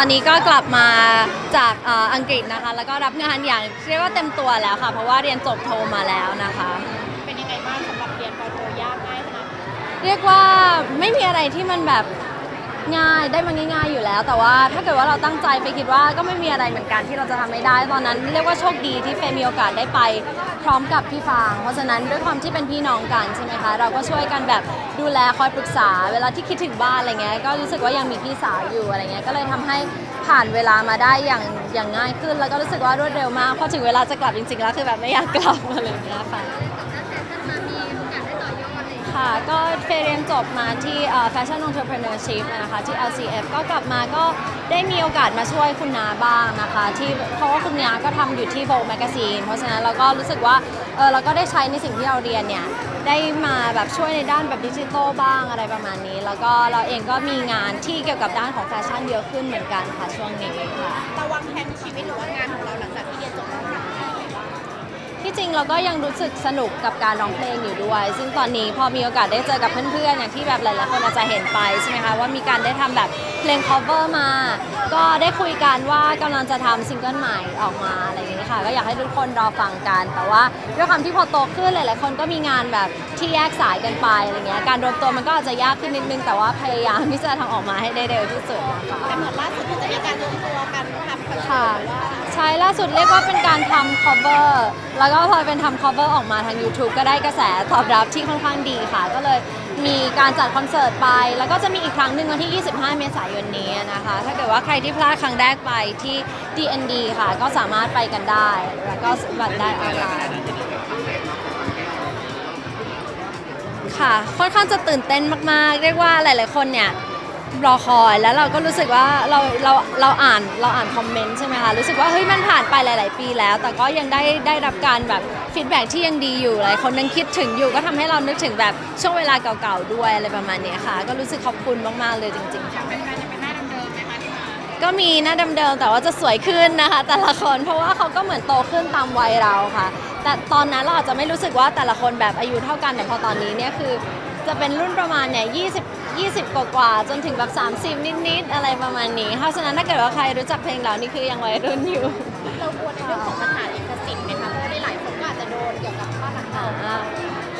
ตอนนี้ก็กลับมาจากเอ่ออังกฤษนะคะ แล้วก็รับงานอย่างเรียกว่าเต็มตัวแล้วค่ะ เพราะว่าเรียนจบโทมาแล้วนะคะ เป็นยังไงบ้างสำหรับเรียนปอโทยากง่ายขนาดไหนเรียกว่าไม่มีอะไรที่มันแบบ ง่ายได้มาง่าย ๆอยู่แล้ว แต่ว่าถ้าเกิดว่าเราตั้งใจไปคิดว่าก็ไม่มีอะไรเหมือนกันที่เราจะทำไม่ได้ ตอนนั้นเรียกว่าโชคดีที่เฟย์มีโอกาสได้ไปพร้อมกับพี่ฟาง เพราะฉะนั้นด้วยความที่เป็นพี่น้องกันใช่ไหมคะเราก็ช่วยกันแบบดูแลคอยปรึกษา เวลาที่คิดถึงบ้านอะไรเงี้ยก็รู้สึกว่ายังมีพี่สาวอยู่อะไรเงี้ยก็เลยทำให้ผ่านเวลามาได้อย่างอย่างง่ายขึ้น แล้วก็รู้สึกว่ารวดเร็วมากพอถึงเวลาจะกลับจริงๆแล้วคือแบบไม่อยากกลับอะไรอย่างเงี้ยค่ะ ค่ะ ก็เฟยเรียนจบมาที่ Fashion Entrepreneurship นะคะ ที่ LCF ก็กลับมาก็ได้มีโอกาสมาช่วยคุณนาบ้างนะคะ ที่เพราะว่าคุณนาก็ทำอยู่ที่ Vogue Magazine เพราะฉะนั้นเราก็รู้สึกว่าเออเราก็ได้ใช้ในสิ่งที่เราเรียนเนี่ย ได้มาแบบช่วยในด้านแบบดิจิทัลบ้างอะไรประมาณนี้ แล้วก็เราเองก็มีงานที่เกี่ยวกับด้านของแฟชั่นเยอะขึ้นเหมือนกันค่ะช่วงนี้ค่ะราวางแผนชีวิตหรือว่างานของเราหลังจาก ที่จริงเราก็ยังรู้สึกสนุกกับการร้องเพลงอยู่ด้วย ซึ่งตอนนี้พอมีโอกาสได้เจอกับเพื่อนๆอย่างที่แบบหลายๆคนอาจจะเห็นไปใช่ไหมคะว่ามีการได้ทำแบบเพลง cover มา ก็ได้คุยกันว่ากำลังจะทำซิงเกิลใหม่ออกมาอะไร ค่ะ ก็อยากให้ทุกคนรอฟังกัน แต่ว่าด้วยความที่พอโตขึ้นหลายๆคนก็มีงานแบบที่แยกสายกันไปอะไรเงี้ยการรวมตัวมันก็อาจจะยากขึ้นนิดนึงแต่ว่าพยายามที่จะทำออกมาให้ได้เร็วที่สุดนะคะแต่เหมือนล่าสุดมันจะมีการรวมตัวกันทำคอนเสิค่ะร์ตว่าใช่ล่าสุดเรียกว่าเป็นการทำ cover แล้วก็พอเป็นทำ cover ออกมาทาง YouTube ก็ได้กระแสตอบรับที่ค่อนข้างดีค่ะ ก็เลย มีการจัดคอนเสิร์ตไป แล้วก็จะมีอีกครั้งหนึ่งวันที่ 25 เมษายนนี้นะคะ ถ้าเกิดว่าใครที่พลาดครั้งแรกไปที่ DND ค่ะ ก็สามารถไปกันได้ แล้วก็บัตรได้ออนไลน์ค่ะ ค่อนข้างจะตื่นเต้นมาก ๆ เรียกว่าหลาย ๆ คนเนี่ย รอคอยแล้วเราก็รู้สึกว่าเราเราเราอ่านเราอ่านคอมเมนต์ใช่ไหมคะรู้สึกว่าเฮ้ยมันผ่านไปหลาย ๆ ปีแล้ว แต่ก็ยังได้ได้รับการแบบฟีดแบ็ที่ยังดีอยู่หลายคนยังคิดถึงอยู่ก็ทำให้เรานึกถึงแบบช่วงเวลาเก่าๆด้วยอะไรประมาณเนี้ยค่ะ ก็รู้สึกขอบคุณมากๆเลยจริงๆค่ะเป็นการจะเป็นหน้าเดิมๆไหมคะที่มาก็มีหน้าเดิมๆแต่ว่าจะสวยขึ้นนะคะ แต่ละคนเพราะว่าเขาก็เหมือนโตขึ้นตามวัยเราค่ะ แต่ตอนนั้นเราอาจจะไม่รู้สึกว่าแต่ละคนแบบอายุเท่ากันแต่พอตอนนี้เนี่ยคือ จะเป็นรุ่นประมาณเนี่ย20 20 กว่าๆจนถึงแบบ 30 นิด ๆ อะไรประมาณนี้ เพราะฉะนั้นถ้าเกิดว่าใครรู้จักเพลงเรานี่คือยังวัยรุ่นอยู่ เรากลัวในเรื่องของปัญหาลิขสิทธิ์ไหมคะเพราะว่าหลายๆคนก็อาจจะโดนเกี่ยวกับภาพหนังเก่าอ่า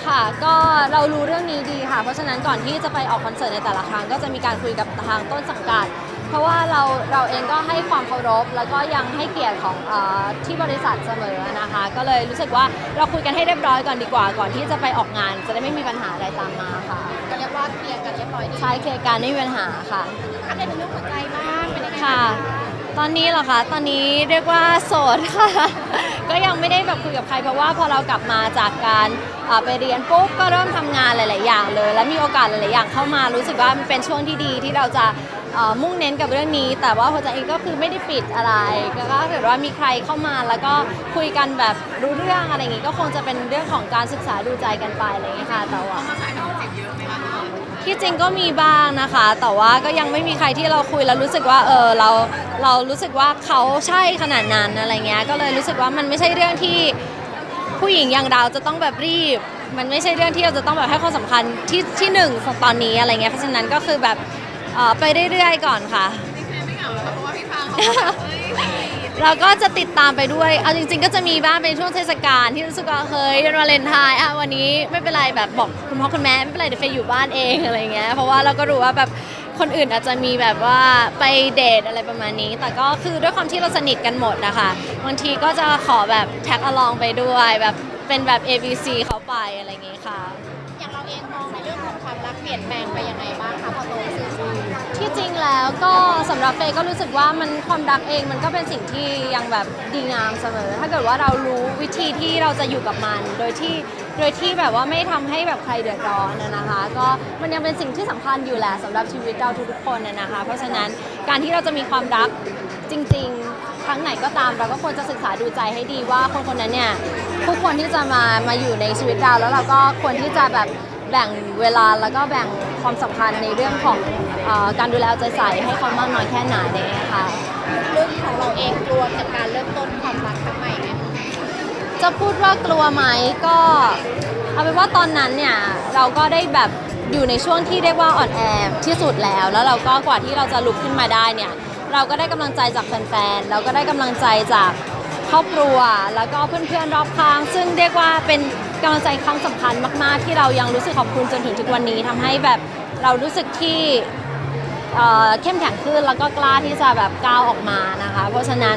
ค่ะก็เรารู้เรื่องนี้ดีค่ะ เพราะฉะนั้นก่อนที่จะไปออกคอนเสิร์ตในแต่ละครั้ง ก็จะมีการคุยกับทางต้นสังกัด เพราะว่าเราเราเองก็ให้ความเคารพ แล้วก็ยังให้เกียรติของเออที่บริษัทเสมอนะคะ ก็เลยรู้สึกว่าเราคุยกันให้เรียบร้อยก่อนดีกว่า ก่อนที่จะไปออกงาน จะได้ไม่มีปัญหาอะไรตามมาค่ะก็เรียกว่าเคลียร์กันเรียบร้อยดีใช้เคลียร์การไม่มีปัญหาค่ะอันในเรื่องหัวใจบ้างเป็นยังไงค่ะ ตอนนี้เหรอคะ ตอนนี้เรียกว่าโสดค่ะ ก็ยังไม่ได้แบบคุยกับใครเพราะว่าพอเรากลับมาจากการเอ่อไปเรียนปุ๊บก็เริ่มทำงานหลาย ๆ อย่างเลย แล้วมีโอกาสหลาย ๆ อย่างเข้ามารู้สึกว่ามันเป็นช่วงที่ดีที่เราจะเอ่อมุ่งเน้นกับเรื่องนี้ แต่ว่าหัวใจเองก็คือไม่ได้ปิดอะไร ก็ถ้าเกิดว่ามีใครเข้ามาแล้วก็คุยกันแบบรู้เรื่องอะไรอย่างงี้ก็คงจะเป็นเรื่องของการศึกษาดูใจกันไปอะไรอย่างเงี้ยค่ะแต่ว่าที่จริงก็มีบ้างนะคะ แต่ว่าก็ยังไม่มีใครที่เราคุยแล้วรู้สึกว่าเออเราเรารู้สึกว่าเขาใช่ขนาดนั้นอะไรเงี้ยก็เลยรู้สึกว่ามันไม่ใช่เรื่องที่ผู้หญิงอย่างเราจะต้องแบบรีบ มันไม่ใช่เรื่องที่เราจะต้องแบบให้ความสำคัญที่ที่หนึ่งตอนนี้อะไรเงี้ยเพราะฉะนั้นก็คือแบบ เอ่อไปเรื่อยๆก่อนค่ะเราก็จะติดตามไปด้วย เอาจริง ๆ ก็จะมีบ้างเป็นช่วงเทศกาลที่รู้สึกว่าเฮ้ยวันวาเลนไทน์อะวันนี้ไม่เป็นไรแบบบอกคุณพ่อคุณแม่ไม่เป็นไรเดี๋ยวเฟยอยู่บ้านเองอะไรเงี้ยเพราะว่าเราก็รู้ว่าแบบคนอื่นอาจจะมีแบบว่าไปเดทอะไรประมาณนี้ แต่ก็คือด้วยความที่เราสนิทกันหมดนะคะบางทีก็จะขอแบบแท็กอลองไปด้วยแบบเป็นแบบ A B C เขาไปอะไรอย่างงี้ค่ะ อย่างเราเองมองในเรื่องของความรักเปลี่ยนแปลงไปยังไงบ้างคะพอโตขึ้น ที่จริงแล้วก็สำหรับเฟย์ก็รู้สึกว่ามันความรักเองมันก็เป็นสิ่งที่ยังแบบดีงามเสมอ ถ้าเกิดว่าเรารู้วิธีที่เราจะอยู่กับมัน โดยที่โดยที่แบบว่าไม่ทำให้แบบใครเดือดร้อนนะคะ ก็มันยังเป็นสิ่งที่สำคัญอยู่แหละสำหรับชีวิตเราทุกๆคนนะคะ เพราะฉะนั้นการที่เราจะมีความรักจริง ๆ ครั้งไหนก็ตามเราก็ควรจะศึกษาดูใจให้ดีว่าคนคนนั้นเนี่ยผู้ควรที่จะมามาอยู่ในชีวิตเราแล้วเราก็ควรที่จะแบบ แบ่งเวลาแล้วก็แบ่งความสำคัญในเรื่องของเออการดูแลเอาใจใส่ให้เขามากน้อยแค่ไหนอะไรอย่างเงี้ยค่ะเรื่องของเราเองกลัวกับการเริ่มต้นความรักครั้งใหม่ไหมจะพูดว่ากลัวไหมก็เอาเป็นว่าตอนนั้นเนี่ยเราก็ได้แบบอยู่ในช่วงที่เรียกว่าอ่อนแอที่สุดแล้ว แล้วเราก็กว่าที่เราจะลุกขึ้นมาได้เนี่ยเราก็ได้กำลังใจจากแฟนๆเราก็ได้กำลังใจจาก ครอบครัว แล้วก็เพื่อนๆรอบข้าง ซึ่งเรียกว่าเป็นกำลังใจครั้งสำคัญมาก ๆ ที่เรายังรู้สึกขอบคุณจนถึงทุกวันนี้ทำให้แบบเรารู้สึกที่เอ่อเข้มแข็งขึ้นแล้วก็กล้าที่จะแบบก้าวออกมานะคะ เพราะฉะนั้น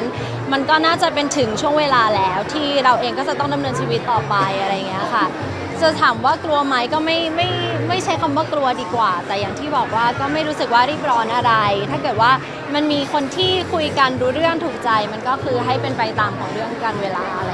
มันก็น่าจะเป็นถึงช่วงเวลาแล้วที่เราเองก็จะต้องดำเนินชีวิตต่อไปอะไรอย่างเงี้ยค่ะ จะถามว่ากลัวไหมก็ไม่ไม่ไม่ใช้คำว่ากลัวดีกว่า แต่อย่างที่บอกว่าก็ไม่รู้สึกว่ารีบร้อนอะไร ถ้าเกิดว่ามันมีคนที่คุยกันรู้เรื่องถูกใจ มันก็คือให้เป็นไปตามของเรื่องการเวลาอะไร